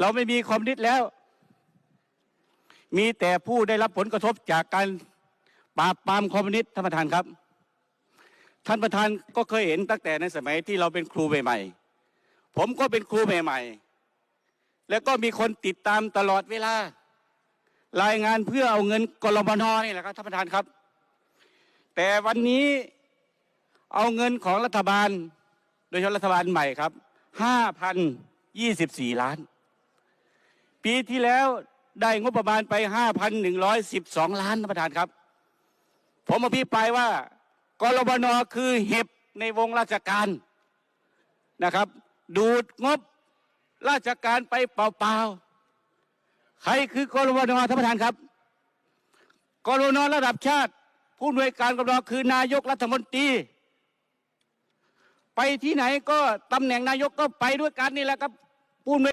เราไม่มีคอมมิวนิสต์แล้ว มีแต่ผู้ได้รับผลกระทบจากการปราบปรามคอมมิวนิสต์ท่านประธานครับ ท่านประธานก็เคยเห็นตั้งแต่ในสมัยที่เราเป็นครูใหม่ๆ ผมก็เป็นครูใหม่ๆ แล้วก็มีคนติดตามตลอดเวลา รายงานเพื่อเอาเงินกรมนนี่แหละครับท่านประธานครับ แต่วันนี้เอาเงินของรัฐบาล โดยเฉพาะรัฐบาลใหม่ครับห้าพันยี่สิบสี่ล้าน ปีที่แล้วได้งบประมาณไปห้าพันหนึ่งร้อยสิบสองล้านท่านประธานครับ ผมอภิปรายว่ากรบนคือเห็บในวงราชการนะครับ ดูดงบราชการไปเปล่าๆใครคือกรบนท่านประธานครับกรบนระดับชาติ ผู้อำนวยการกรบนคือนายกรัฐมนตรี ไปที่ไหนก็ตำแหน่งนายกก็ไปด้วยกันนี่แหละครับผู้อำนวย